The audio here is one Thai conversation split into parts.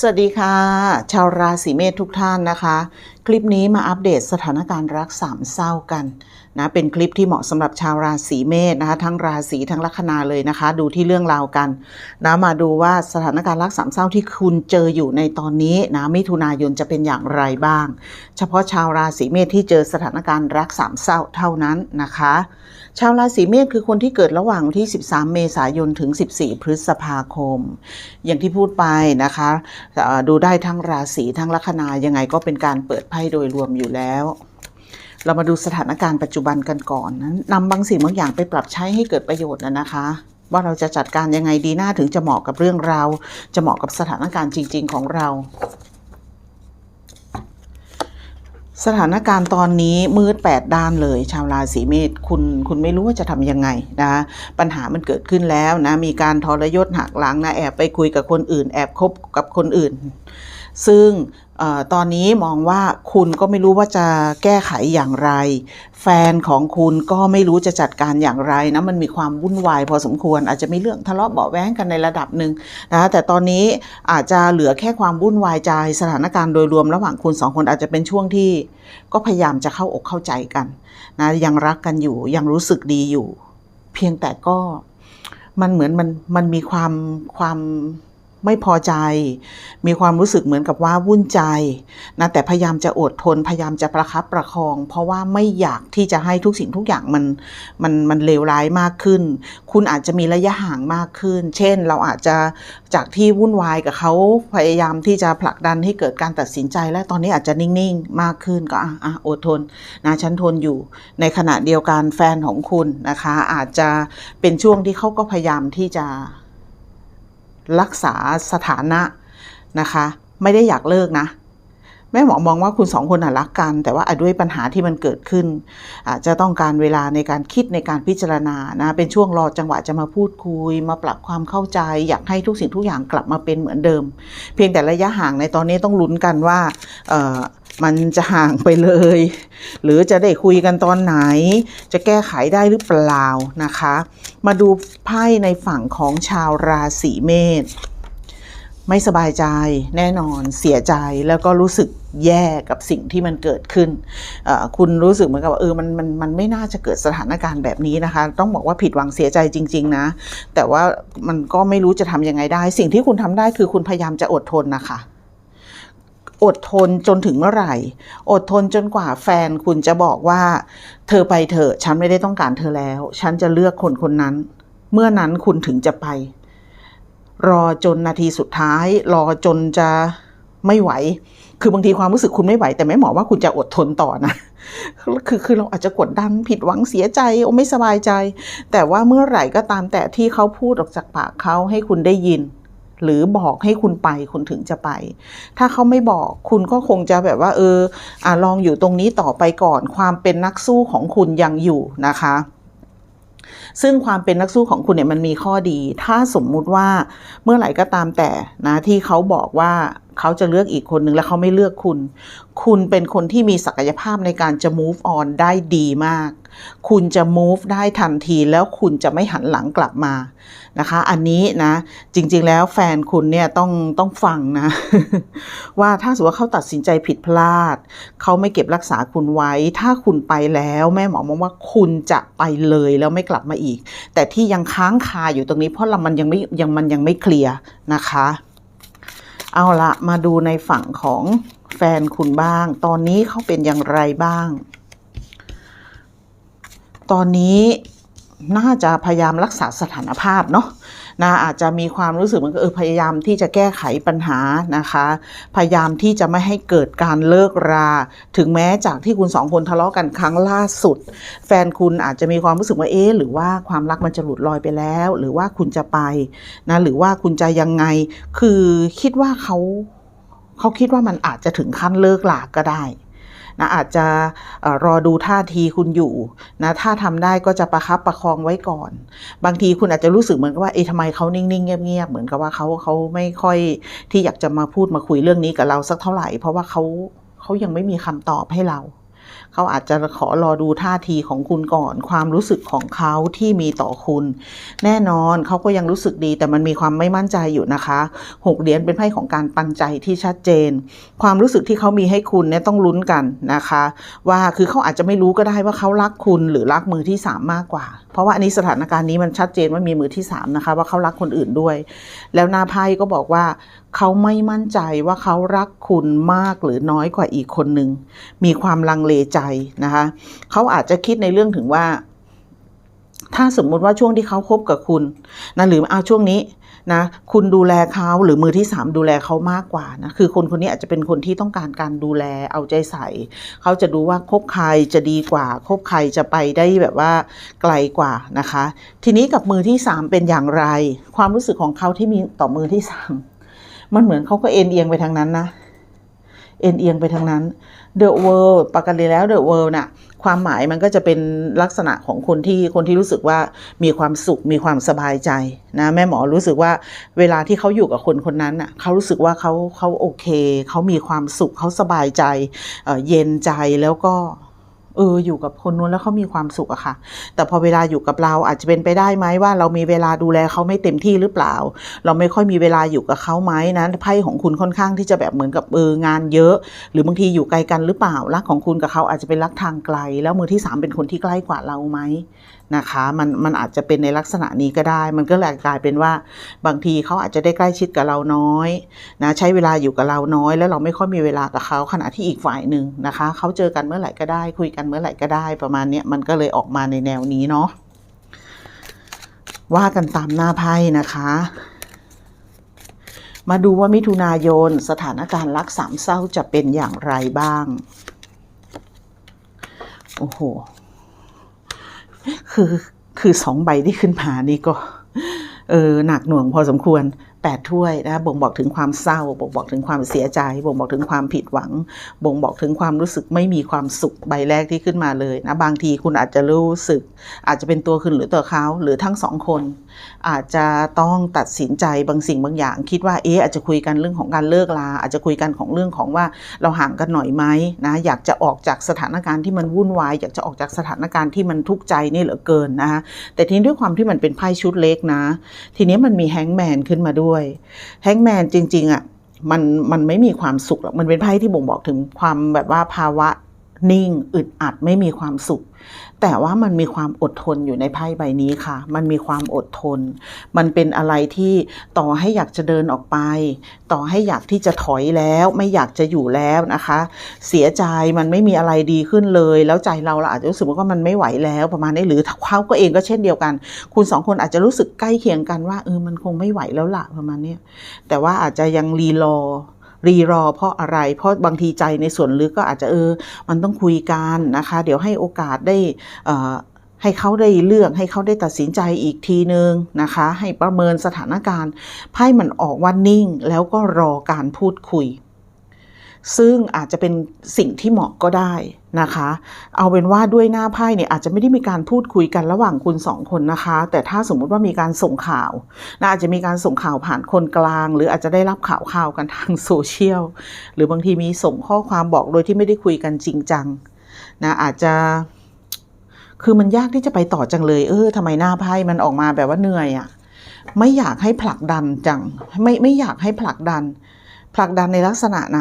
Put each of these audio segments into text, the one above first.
สวัสดีค่ะ ชาวราศีเมษทุกท่านนะคะ คลิปนี้มาอัปเดตสถานการณ์รักสามเศร้ากัน นะเป็นคลิปที่เหมาะสำหรับชาวราศีเมษนะคะทั้งราศีทั้งลัคนาเลยนะคะ ดูที่เรื่องราวกันนะมาดูว่าสถานการณ์รักสามเศร้าที่คุณเจออยู่ในตอนนี้นะมิถุนายนจะเป็นอย่างไรบ้าง เฉพาะชาวราศีเมษที่เจอสถานการณ์รักสามเศร้าเท่านั้นนะคะ ชาวราศีเมษคือคนที่เกิดระหว่างที่ 13 เมษายนถึง 14 พฤษภาคม อย่างที่พูดไปนะคะดูได้ทั้งราศีทั้งลัคนายังไงก็เป็นการเปิดไพ่โดยรวมอยู่แล้ว เรามาดูสถานการณ์ปัจจุบันกันก่อนนะนำบางสิ่งบางอย่างไปปรับใช้ให้เกิดประโยชน์นะนะคะ ว่าเราจะจัดการยังไงดีหน้าถึงจะเหมาะกับเรื่องราวจะเหมาะกับสถานการณ์จริง ๆ ของเราสถานการณ์ตอนนี้มืดแปดด้านเลย ชาวราศีเมษคุณคุณไม่รู้ว่าจะทำยังไงนะปัญหามันเกิดขึ้นแล้วนะ มีการทรยศหักหลังนะ แอบไปคุยกับคนอื่น แอบคบกับคนอื่น ซึ่ง ตอนนี้มองว่าคุณก็ไม่รู้ว่าจะแก้ไขอย่างไร แฟนของคุณก็ไม่รู้จะจัดการอย่างไรนะมันมีความวุ่นวายพอสมควร อาจจะมีเรื่องทะเลาะเบาแว้งกันในระดับหนึ่งนะแต่ตอนนี้อาจจะเหลือแค่ความวุ่นวายใจสถานการณ์โดยรวมระหว่างคุณสองคนอาจจะเป็นช่วงที่ก็พยายามจะเข้าอกเข้าใจกันนะยังรักกันอยู่ยังรู้สึกดีอยู่ เพียงแต่ก็มันเหมือนมันมันมีความความ ไม่พอใจ มีความรู้สึกเหมือนกับว่าวุ่นใจนะแต่พยายามจะอดทนพยายามจะประคับประคอง เพราะว่าไม่อยากที่จะให้ทุกสิ่งทุกอย่างมันมันมันเลวร้ายมากขึ้น คุณอาจจะมีระยะห่างมากขึ้น เช่น เราอาจจะจากที่วุ่นวายกับเขาพยายามที่จะผลักดันให้เกิดการตัดสินใจ และตอนนี้อาจจะนิ่งๆ มากขึ้นก็อะอะอดทนนะฉันทนอยู่ ในขณะเดียวกันแฟนของคุณนะคะ อาจจะเป็นช่วงที่เขาก็พยายามที่จะ รักษาสถานะนะคะ ไม่ได้อยากเลิกนะ แม่หมอมองว่าคุณสองคนน่ะรักกัน แต่ว่าด้วยปัญหาที่มันเกิดขึ้น อาจจะต้องการเวลาในการคิดในการพิจารณานะ เป็นช่วงรอจังหวะจะมาพูดคุย มาปรับความเข้าใจ อยากให้ทุกสิ่งทุกอย่างกลับมาเป็นเหมือนเดิม เพียงแต่ระยะห่างในตอนนี้ต้องลุ้นกันว่า มันจะห่างไปเลย หรือจะได้คุยกันตอนไหน จะแก้ไขได้หรือเปล่านะคะ มาดูไพ่ในฝั่งของชาวราศีเมษไม่สบายใจแน่นอนเสียใจแล้วก็รู้สึกแย่กับสิ่งที่มันเกิดขึ้น คุณรู้สึกเหมือนกับเออมันมันมันไม่น่าจะเกิดสถานการณ์แบบนี้นะคะ ต้องบอกว่าผิดหวังเสียใจจริง ๆ นะ แต่ว่ามันก็ไม่รู้จะทำยังไงได้ สิ่งที่คุณทำได้คือคุณพยายามจะอดทนนะคะ อดทนจนถึงเมื่อไหร่ อดทนจนกว่าแฟนคุณจะบอกว่า เธอไปเถอะฉันไม่ได้ต้องการเธอแล้ว ฉันจะเลือกคนคนนั้น เมื่อนั้นคุณถึงจะไป รอจนนาทีสุดท้าย รอจนจะไม่ไหว คือบางทีความรู้สึกคุณไม่ไหว แต่ไม่หมอว่าคุณจะอดทนต่อนะ คือคือเราอาจจะกดดันผิดหวังเสียใจโอ้ไม่สบายใจ แต่ว่าเมื่อไหร่ก็ตามแต่ที่เขาพูดออกจากปากเขาให้คุณได้ยิน หรือบอกให้คุณไปคุณถึงจะไป ถ้าเขาไม่บอกคุณก็คงจะแบบว่า เอออะลองอยู่ตรงนี้ต่อไปก่อน ความเป็นนักสู้ของคุณยังอยู่นะคะซึ่งความเป็นนักสู้ของคุณเนี่ยมันมีข้อดี ถ้าสมมุติว่าเมื่อไหร่ก็ตามแต่นะที่เขาบอกว่าเขาจะเลือกอีกคนหนึ่งแล้วเขาไม่เลือกคุณ คุณเป็นคนที่มีศักยภาพในการจะ move on ได้ดีมาก คุณจะ move ได้ทันทีแล้วคุณจะไม่หันหลังกลับมานะคะ อันนี้นะจริงๆแล้วแฟนคุณเนี่ยต้องต้องฟังนะ ว่าถ้าสมมติว่าเขาตัดสินใจผิดพลาด เขาไม่เก็บรักษาคุณไว้ ถ้าคุณไปแล้วแม่หมอมองว่าคุณจะไปเลยแล้วไม่กลับมาอีก แต่ที่ยังค้างคาอยู่ตรงนี้ เพราะเรามันยังไม่ยังมันยังไม่เคลียร์นะคะ เอาละมาดูในฝั่งของแฟนคุณบ้าง ตอนนี้เขาเป็นอย่างไรบ้าง ตอนนี้น่าจะพยายามรักษาสถานภาพเนาะนะอาจจะมีความรู้สึกมือนกับเออพยายามที่จะแก้ไขปัญหานะคะ พยายามที่จะไม่ให้เกิดการเลิกรา ถึงแม้จากที่คุณสองคนทะเลาะกันครั้งล่าสุด แฟนคุณอาจจะมีความรู้สึกว่าเอ๊หรือว่าความรักมันจะหลุดลอยไปแล้ว หรือว่าคุณจะไปนะหรือว่าคุณจะยังไง คือคิดว่าเขาเขาคิดว่ามันอาจจะถึงขั้นเลิกลาก็ได้ นะอาจจะอรอดูท่าทีคุณอยู่นะถ้าทำได้ก็จะประคับประคองไว้ก่อน บางทีคุณอาจจะรู้สึกเหมือนกับว่าเอ๊ะทำไมเขานิ่งๆเงียบๆเหมือนกับว่าเขาเขาไม่ค่อยที่อยากจะมาพูดมาคุยเรื่องนี้กับเราสักเท่าไหร่ เพราะว่าเขาเขายังไม่มีคำตอบให้เรา เขาอาจจะขอรอดูท่าทีของคุณก่อน ความรู้สึกของเขาที่มีต่อคุณ แน่นอนเขาก็ยังรู้สึกดี แต่มันมีความไม่มั่นใจอยู่นะคะหกเหรียญเป็นไพ่ของการปันใจที่ชัดเจน ความรู้สึกที่เขามีให้คุณเนี่ยต้องลุ้นกันนะคะ ว่าคือเขาอาจจะไม่รู้ก็ได้ว่าเขารักคุณหรือรักมือที่สามมากกว่า เพราะว่าอันนี้สถานการณ์นี้มันชัดเจนว่ามีมือที่สามนะคะว่าเขารักคนอื่นด้วย แล้วหน้าไพ่ก็บอกว่าเขาไม่มั่นใจว่าเขารักคุณมากหรือน้อยกว่าอีกคนหนึ่งมีความลังเลใจนะคะเขาอาจจะคิดในเรื่องถึงว่า ถ้าสมมุติว่าช่วงที่เขาคบกับคุณนะหรือเอาช่วงนี้นะคุณดูแลเขาหรือมือที่สามดูแลเขามากกว่านะคือคนคนนี้อาจจะเป็นคนที่ต้องการการดูแลเอาใจใส่ เขาจะดูว่าคบใครจะดีกว่าคบใครจะไปได้แบบว่าไกลกว่านะคะ ทีนี้กับมือที่สามเป็นอย่างไร ความรู้สึกของเขาที่มีต่อมือที่สามมันเหมือนเขาก็เอ็นเอียงไปทางนั้นนะ เอ็นเอียงไปทางนั้น The World ปกติแล้ว The World น่ะความหมายมันก็จะเป็นลักษณะของคนที่คนที่รู้สึกว่ามีความสุขมีความสบายใจนะแม่หมอรู้สึกว่าเวลาที่เขาอยู่กับคนคนนั้นน่ะเขารู้สึกว่าเขาเขาโอเค เขามีความสุขเขาสบายใจเเย็นใจแล้วก็ เอออยู่กับคนนู้นแล้วเขามีความสุขอะค่ะ แต่พอเวลาอยู่กับเราอาจจะเป็นไปได้ไหมว่าเรามีเวลาดูแลเขาไม่เต็มที่หรือเปล่า เราไม่ค่อยมีเวลาอยู่กับเขาไหมนะไพ่ของคุณค่อนข้างที่จะแบบเหมือนกับเอองานเยอะ หรือบางทีอยู่ไกลกันหรือเปล่ารักของคุณกับเขาอาจจะเป็นรักทางไกล แล้วมือที่สามเป็นคนที่ใกล้กว่าเราไหมนะคะมันมันอาจจะเป็นในลักษณะนี้ก็ได้ มันก็เลยกลายเป็นว่าบางทีเขาอาจจะได้ใกล้ชิดกับเราน้อยนะใช้เวลาอยู่กับเราน้อย แล้วเราไม่ค่อยมีเวลากับเขาขณะที่อีกฝ่ายหนึ่งนะคะเขาเจอกันเมื่อไหร่ก็ได้ คุยกันเมื่อไหร่ก็ได้ ประมาณนี้มันก็เลยออกมาในแนวนี้เนาะว่ากันตามหน้าไพ่นะคะ มาดูว่ามิถุนายนสถานการณ์รักสามเศร้าจะเป็นอย่างไรบ้าง โอ้โห คือคือสองใบที่ขึ้นมานี่ก็เออหนักหน่วงพอสมควรแปดถ้วยนะบ่งบอกถึงความเศร้า บ่งบอกถึงความเสียใจ บ่งบอกถึงความผิดหวัง บ่งบอกถึงความรู้สึกไม่มีความสุขใบแรกที่ขึ้นมาเลยนะบางทีคุณอาจจะรู้สึก อาจจะเป็นตัวคุณหรือตัวเขาหรือทั้งสองคน อาจจะต้องตัดสินใจบางสิ่งบางอย่าง คิดว่าเอ๊ะอาจจะคุยกันเรื่องของการเลิกลา อาจจะคุยกันของเรื่องของว่าเราห่างกันหน่อยไหมนะอยากจะออกจากสถานการณ์ที่มันวุ่นวาย อยากจะออกจากสถานการณ์ที่มันทุกข์ใจนี่เหลือเกินนะคะแต่ทีนี้ด้วยความที่มันเป็นไพ่ชุดเล็กนะ ทีนี้มันมีแฮงแมนขึ้นมาด้วยแฮงแมนจริงๆอะมันมันไม่มีความสุขหรอกมันเป็นไพ่ที่บ่งบอกถึงความแบบว่าภาวะนิ่งอึดอัดไม่มีความสุข แต่ว่ามันมีความอดทนอยู่ในไพ่ใบนี้ค่ะ มันมีความอดทน มันเป็นอะไรที่ต่อให้อยากจะเดินออกไป ต่อให้อยากที่จะถอยแล้ว ไม่อยากจะอยู่แล้วนะคะ เสียใจมันไม่มีอะไรดีขึ้นเลย แล้วใจเราเราอาจจะรู้สึกว่ามันไม่ไหวแล้วประมาณนี้หรือเขาก็เองก็เช่นเดียวกัน คุณสองคนอาจจะรู้สึกใกล้เคียงกันว่าเออมันคงไม่ไหวแล้วละประมาณนี้แต่ว่าอาจจะยังรีรอ รีรอเพราะอะไร เพราะบางทีใจในส่วนลึกก็อาจจะเออ มันต้องคุยกันนะคะ เดี๋ยวให้โอกาสได้ให้เขาได้เลือกให้เขาได้ตัดสินใจอีกทีนึงนะคะ ให้ประเมินสถานการณ์ไพ่มันออกว่านิ่ง แล้วก็รอการพูดคุย ซึ่งอาจจะเป็นสิ่งที่เหมาะก็ได้ นะคะ เอาเป็นว่าด้วยหน้าไพ่เนี่ยอาจจะไม่ได้มีการพูดคุยกันระหว่างคุณสองคนนะคะ แต่ถ้าสมมุติว่ามีการส่งข่าวนะอาจจะมีการส่งข่าวผ่านคนกลาง หรืออาจจะได้รับข่าวข่าวกันทางโซเชียลหรือบางทีมีส่งข้อความบอกโดยที่ไม่ได้คุยกันจริงจังนะอาจจะคือมันยากที่จะไปต่อจังเลย เออทำไมหน้าไพ่มันออกมาแบบว่าเหนื่อยอะ่ะไม่อยากให้ผลักดันจัง ไม่ไม่อยากให้ผลักดัน ผลักดันในลักษณะไหน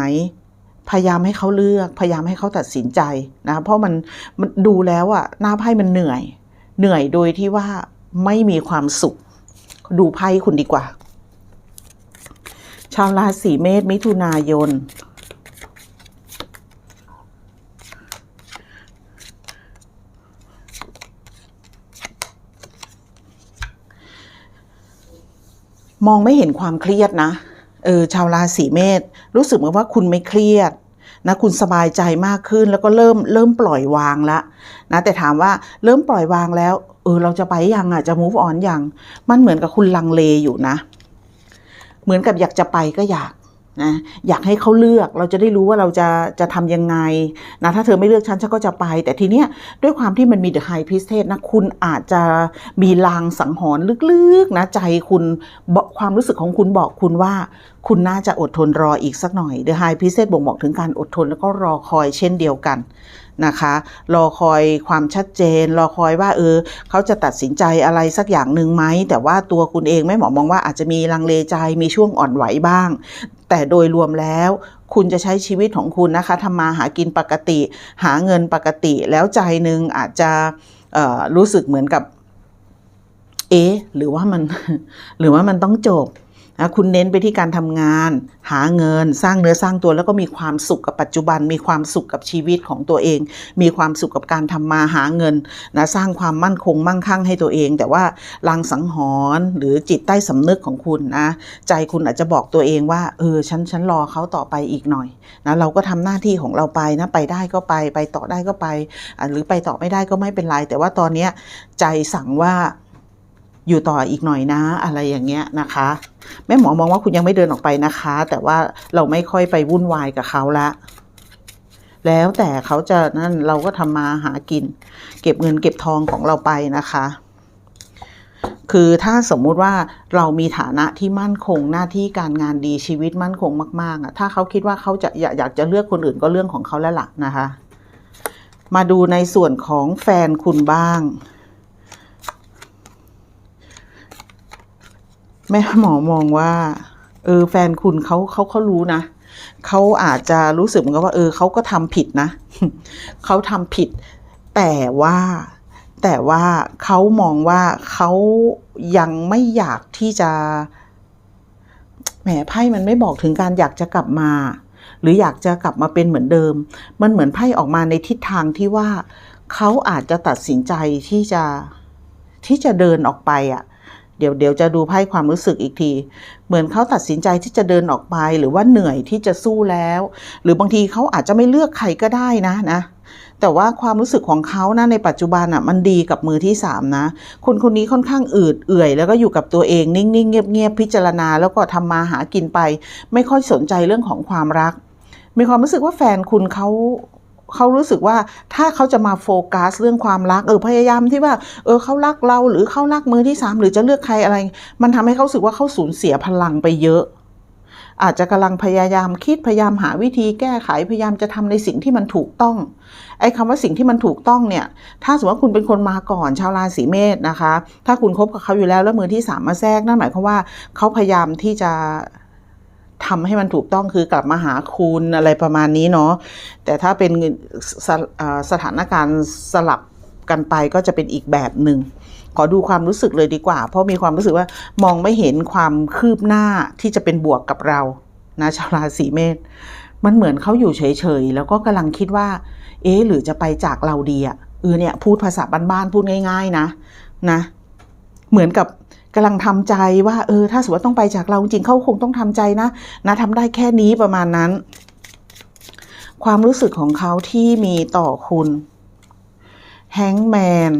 พยายามให้เขาเลือก พยายามให้เขาตัดสินใจนะ เพราะมันมันดูแล้วอะหน้าไพ่มันเหนื่อย เหนื่อยโดยที่ว่าไม่มีความสุข ดูไพ่คุณดีกว่า ชาวราศีเมษมิถุนายนมองไม่เห็นความเครียดนะ เออ ชาวราศีเมษรู้สึกเหมือนว่าคุณไม่เครียด นะคุณสบายใจมากขึ้นแล้วก็เริ่มเริ่มปล่อยวางละนะแต่ถามว่าเริ่มปล่อยวางแล้วเออเราจะไปยังอะจะ move on ยังมันเหมือนกับคุณลังเลอยู่นะ เหมือนกับอยากจะไปก็อยาก นะอยากให้เขาเลือกเราจะได้รู้ว่าเราจะจะทำยังไงนะถ้าเธอไม่เลือกฉันฉันก็จะไป แต่ทีเนี้ยด้วยความที่มันมี The High Priestess นะคุณอาจจะมีลางสังหรณ์ลึกๆนะใจคุณความรู้สึกของคุณบอกคุณว่า คุณน่าจะอดทนรออีกสักหน่อย The High Priestess บ่งบอกถึงการอดทนแล้วก็รอคอยเช่นเดียวกันนะคะรอคอยความชัดเจน รอคอยว่าเออเขาจะตัดสินใจอะไรสักอย่างหนึ่งไหมแต่ว่าตัวคุณเองไม่หมอมองว่าอาจจะมีลังเลใจมีช่วงอ่อนไหวบ้าง แต่โดยรวมแล้ว คุณจะใช้ชีวิตของคุณนะคะทำมาหากินปกติ หาเงินปกติ แล้วใจหนึ่งอาจจะรู้สึกเหมือนกับ เอ๊หรือว่ามัน หรือว่ามันต้องจบ นะคุณเน้นไปที่การทำงาน หาเงินสร้างเนื้อสร้างตัวแล้วก็มีความสุขกับปัจจุบัน มีความสุขกับชีวิตของตัวเอง มีความสุขกับการทำมาหาเงินนะสร้างความมั่นคงมั่งคั่งให้ตัวเอง แต่ว่าลางสังหรณ์หรือจิตใต้สำนึกของคุณนะใจคุณอาจจะบอกตัวเองว่าเออฉันฉันรอเขาต่อไปอีกหน่อยนะเราก็ทำหน้าที่ของเราไปนะไปได้ก็ไปไปต่อได้ก็ไป หรือไปต่อไม่ได้ก็ไม่เป็นไรแต่ว่าตอนนี้ใจสั่งว่า อยู่ต่ออีกหน่อยนะ อะไรอย่างเงี้ยนะคะ แม่หมอมองว่าคุณยังไม่เดินออกไปนะคะ แต่ว่าเราไม่ค่อยไปวุ่นวายกับเขาละแล้วแต่เขาจะนั่นเราก็ทำมาหากิน เก็บเงินเก็บทองของเราไปนะคะ คือถ้าสมมุติว่าเรามีฐานะที่มั่นคงหน้าที่การงานดีชีวิตมั่นคงมากๆอะถ้าเขาคิดว่าเขาจะอยากอยากจะเลือกคนอื่นก็เรื่องของเขาแล้วล่ะนะคะ มาดูในส่วนของแฟนคุณบ้าง แม่หมอมองว่า เออ แฟนคุณเขาเขาเขารู้นะเขาอาจจะรู้สึกเหมือนกับว่า เออเขาก็ทำผิดนะเขาทำผิด แต่ว่าแต่ว่าเขามองว่าเขายังไม่อยากที่จะแหมไพ่มันไม่บอกถึงการอยากจะกลับมา หรืออยากจะกลับมาเป็นเหมือนเดิม มันเหมือนไพ่ออกมาในทิศทางที่ว่าเขาอาจจะตัดสินใจที่จะที่จะเดินออกไปอะ เดี๋ยวเดี๋ยวจะดูไพ่ความรู้สึกอีกที เหมือนเขาตัดสินใจที่จะเดินออกไป หรือว่าเหนื่อยที่จะสู้แล้ว หรือบางทีเขาอาจจะไม่เลือกใครก็ได้นะนะ แต่ว่าความรู้สึกของเขานะในปัจจุบันอะมันดีกับมือที่สามนะ คนคนนี้ค่อนข้างอืดเอื่อย แล้วก็อยู่กับตัวเองนิ่งๆ เงียบๆพิจารณา แล้วก็ทำมาหากินไป ไม่ค่อยสนใจเรื่องของความรัก มีความรู้สึกว่าแฟนคุณเขา เขารู้สึกว่าถ้าเขาจะมาโฟกัสเรื่องความรักเออพยายามที่ว่าเออเขารักเราหรือเขารักมือที่สามหรือจะเลือกใครอะไร มันทำให้เขาสึกว่าเขาสูญเสียพลังไปเยอะ อาจจะกำลังพยายามคิดพยายามหาวิธีแก้ไขพยายามจะทำในสิ่งที่มันถูกต้องไอ้คำว่าสิ่งที่มันถูกต้องเนี่ย ถ้าสมมติว่าคุณเป็นคนมาก่อนชาวราศีเมษนะคะ ถ้าคุณคบกับเขาอยู่แล้วแล้วมือที่สามมาแทรกนั่นหมายความว่าเขาพยายามที่จะ ทำให้มันถูกต้องคือกลับมาหาคุณอะไรประมาณนี้เนาะแต่ถ้าเป็นสสถานการณ์สลับกันไปก็จะเป็นอีกแบบหนึ่งขอดูความรู้สึกเลยดีกว่า เพราะมีความรู้สึกว่ามองไม่เห็นความคืบหน้าที่จะเป็นบวกกับเรานะชาวราศีเมษมันเหมือนเขาอยู่เฉยๆ แล้วก็กำลังคิดว่า เอ๊หรือจะไปจากเราดีอะเออเนี่ยพูดภาษาบ้านๆพูดง่าย ๆ นะนะ เหมือนกับ กำลังทำใจว่าเออถ้าสมมติว่าต้องไปจากเราจริงเขาคงต้องทำใจนะนะทำได้แค่นี้ประมาณนั้น ความรู้สึกของเขาที่มีต่อคุณแฮงแมน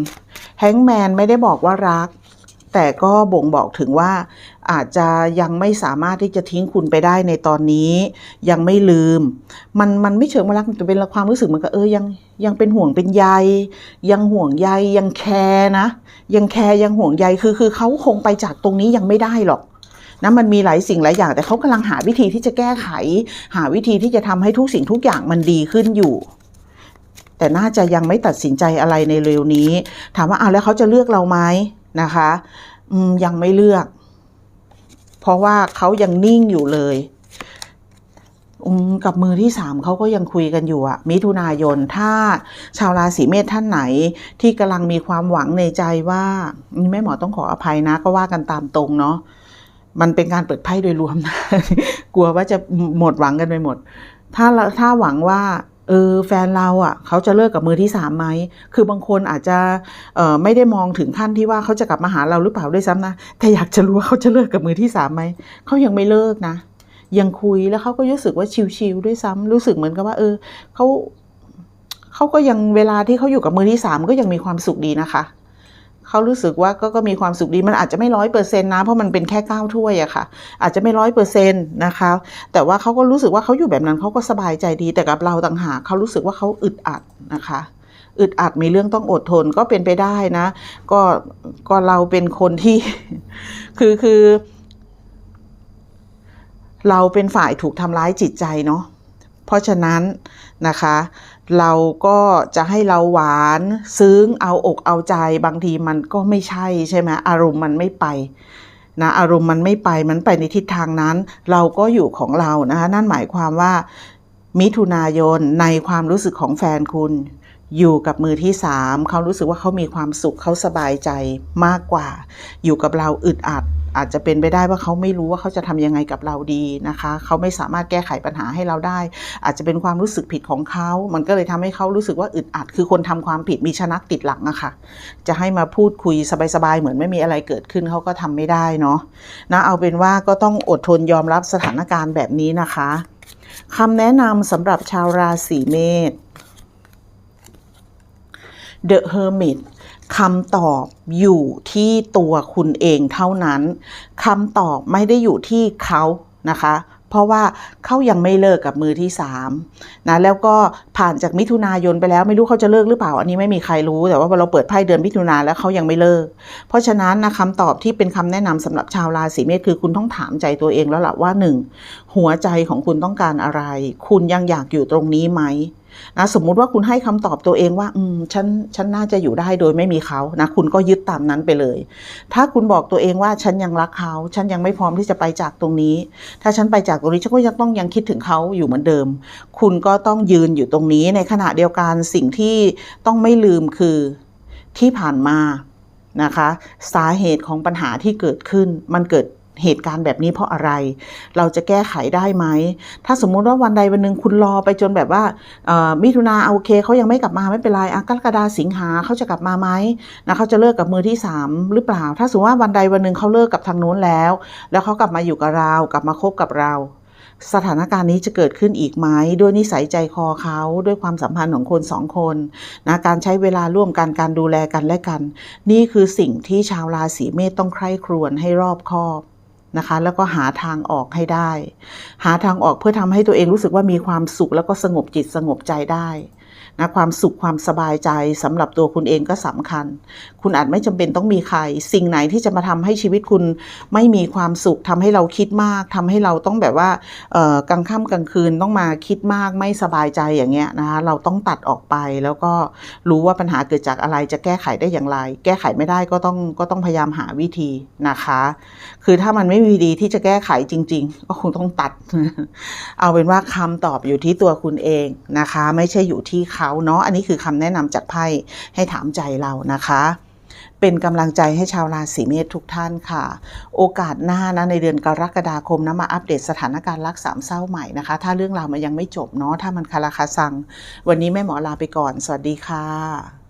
แฮงแมนไม่ได้บอกว่ารัก แต่ก็บ่งบอกถึงว่าอาจจะยังไม่สามารถที่จะทิ้งคุณไปได้ในตอนนี้ ยังไม่ลืม มันมันไม่เชิงว่ารักแต่เป็นความรู้สึกมือนกับเออยังยังเป็นห่วงเป็นใยยังห่วงใยยังแคร์นะ ยังแคร์ยังห่วงใยคือคือเขาคงไปจากตรงนี้ยังไม่ได้หรอกนะมันมีหลายสิ่งหลายอย่าง แต่เขากำลังหาวิธีที่จะแก้ไข หาวิธีที่จะทำให้ทุกสิ่งทุกอย่างมันดีขึ้นอยู่แต่น่าจะยังไม่ตัดสินใจอะไรในเร็วนี้ ถามว่าเอาแล้วเขาจะเลือกเราไหม นะคะยังไม่เลือก เพราะว่าเขายังนิ่งอยู่เลยกับมือที่สามเขาก็ยังคุยกันอยู่อะมิถุนายน ถ้าชาวราศีเมษท่านไหนที่กำลังมีความหวังในใจว่านี่แม่หมอต้องขออภัยนะ ก็ว่ากันตามตรงเนาะมันเป็นการเปิดไพ่โดยรวมนะ กลัวว่าจะหมดหวังกันไปหมด ถ้าถ้าหวังว่า เออแฟนเราอะเขาจะเลิกกับมือที่สามไหมคือบางคนอาจจะเออไม่ได้มองถึงขั้นที่ว่าเขาจะกลับมาหาเราหรือเปล่าด้วยซ้ำนะแต่อยากจะรู้ว่าเขาจะเลิกกับมือที่สามไหมเขายังไม่เลิกนะ ยังคุยแล้วเขาก็รู้สึกว่าชิวๆด้วยซ้ำรู้สึกเหมือนกับว่า เออเขาเขาก็ยังเวลาที่เขาอยู่กับมือที่สามก็ยังมีความสุขดีนะคะ เขารู้สึกว่าก็ก็มีความสุขดีมันอาจจะไม่ร้อยเปอร์เซ็นต์นะเพราะมันเป็นแค่เก้าถ้วยอะค่ะ อาจจะไม่ร้อยเปอร์เซ็นต์นะคะ แต่ว่าเขาก็รู้สึกว่าเขาอยู่แบบนั้นเขาก็สบายใจดีแต่กับเราต่างหากเขารู้สึกว่าเขาอึดอัดนะคะอึดอัดมีเรื่องต้องอดทนก็เป็นไปได้นะ ก็ก็เราเป็นคนที่ คือคือ เราเป็นฝ่ายถูกทำร้ายจิตใจเนาะเพราะฉะนั้นนะคะ เราก็จะให้เราหวานซึ้งเอาอกเอาใจบางทีมันก็ไม่ใช่ใช่ไหมอารมณ์มันไม่ไปนะอารมณ์มันไม่ไปมันไปในทิศทางนั้น เราก็อยู่ของเรานะคะนั่นหมายความว่ามิถุนายนในความรู้สึกของแฟนคุณ อยู่กับมือที่สามเขารู้สึกว่าเขามีความสุขเขาสบายใจมากกว่า อยู่กับเราอึดอัด อาจจะเป็นไปได้ว่าเขาไม่รู้ว่าเขาจะทำยังไงกับเราดีนะคะ เขาไม่สามารถแก้ไขปัญหาให้เราได้ อาจจะเป็นความรู้สึกผิดของเขา มันก็เลยทำให้เขารู้สึกว่าอึดอัด คือคนทำความผิดมีชนักติดหลังอะค่ะ จะให้มาพูดคุยสบายๆ เหมือนไม่มีอะไรเกิดขึ้นเขาก็ทำไม่ได้เนาะ นะ เอาเป็นว่าก็ต้องอดทนยอมรับสถานการณ์แบบนี้นะคะคำแนะนำสำหรับชาวราศีเมษ The Hermit คำตอบอยู่ที่ตัวคุณเองเท่านั้นคำตอบไม่ได้อยู่ที่เขานะคะ เพราะว่าเขายังไม่เลิกกับมือที่สามนะแล้วก็ผ่านจากมิถุนายนไปแล้วไม่รู้เขาจะเลิกหรือเปล่า อันนี้ไม่มีใครรู้แต่ว่าเราเปิดไพ่เดือนมิถุนาแล้วเขายังไม่เลิก เพราะฉะนั้นนะคำตอบที่เป็นคำแนะนำสำหรับชาวราศีเมษคือคุณต้องถามใจตัวเองแล้วล่ะว่าหนึ่งหัวใจของคุณต้องการอะไร คุณยังอยากอยู่ตรงนี้ไหม นะสมมุติว่าคุณให้คำตอบตัวเองว่า อืมฉันฉันน่าจะอยู่ได้โดยไม่มีเขานะคุณก็ยึดตามนั้นไปเลย ถ้าคุณบอกตัวเองว่าฉันยังรักเขา ฉันยังไม่พร้อมที่จะไปจากตรงนี้ ถ้าฉันไปจากตรงนี้ฉันก็ยังต้องยังคิดถึงเขาอยู่เหมือนเดิม คุณก็ต้องยืนอยู่ตรงนี้ ในขณะเดียวกันสิ่งที่ต้องไม่ลืมคือที่ผ่านมานะคะ สาเหตุของปัญหาที่เกิดขึ้นมันเกิด เหตุการณ์แบบนี้เพราะอะไร เราจะแก้ไขได้ไหม ถ้าสมมุติว่าวันใดวันหนึ่งคุณรอไปจนแบบว่ามิถุนาโอเคเขายังไม่กลับมาไม่เป็นไรอะกรกฎาสิงหาเขาจะกลับมาไหมนะเขาจะเลิกกับมือที่สามหรือเปล่า ถ้าสมมติว่าวันใดวันหนึ่งเขาเลิกกับทางโน้นแล้ว แล้วเขากลับมาอยู่กับเรา กลับมาคบกับเราสถานการณ์นี้จะเกิดขึ้นอีกไหมด้วยนิสัยใจคอเขาด้วยความสัมพันธ์ของคนสองคนนะการใช้เวลาร่วมกันการดูแลกันและกัน นี่คือสิ่งที่ชาวราศีเมษต้องใคร่ครวญให้รอบคอบ นะคะ แล้วก็หาทางออกให้ได้ หาทางออกเพื่อทำให้ตัวเองรู้สึกว่ามีความสุขแล้วก็สงบจิตสงบใจได้ นะความสุขความสบายใจสำหรับตัวคุณเองก็สำคัญ คุณอาจไม่จำเป็นต้องมีใคร สิ่งไหนที่จะมาทำให้ชีวิตคุณไม่มีความสุขทำให้เราคิดมากทำให้เราต้องแบบว่ากลางค่ำกลางคืนต้องมาคิดมากไม่สบายใจอย่างเงี้ยนะคะเราต้องตัดออกไปแล้วก็รู้ว่าปัญหาเกิดจากอะไรจะแก้ไขได้อย่างไร แก้ไขไม่ได้ก็ต้องก็ต้องพยายามหาวิธีนะคะ คือถ้ามันไม่มีวิธีที่จะแก้ไขจริง ๆ ก็คงต้องตัด เอาเป็นว่าคำตอบอยู่ที่ตัวคุณเองนะคะ ไม่ใช่อยู่ที่เขาเขาเนาะอันนี้คือคำแนะนำจากไพ่ให้ถามใจเรานะคะเป็นกำลังใจให้ชาวราศีเมษทุกท่านค่ะ โอกาสหน้านะในเดือนกรกฎาคมนะมาอัปเดตสถานการณ์รักสามเศร้าใหม่นะคะ ถ้าเรื่องราวมันยังไม่จบเนาะถ้ามันคาราคาซัง วันนี้แม่หมอลาไปก่อน สวัสดีค่ะ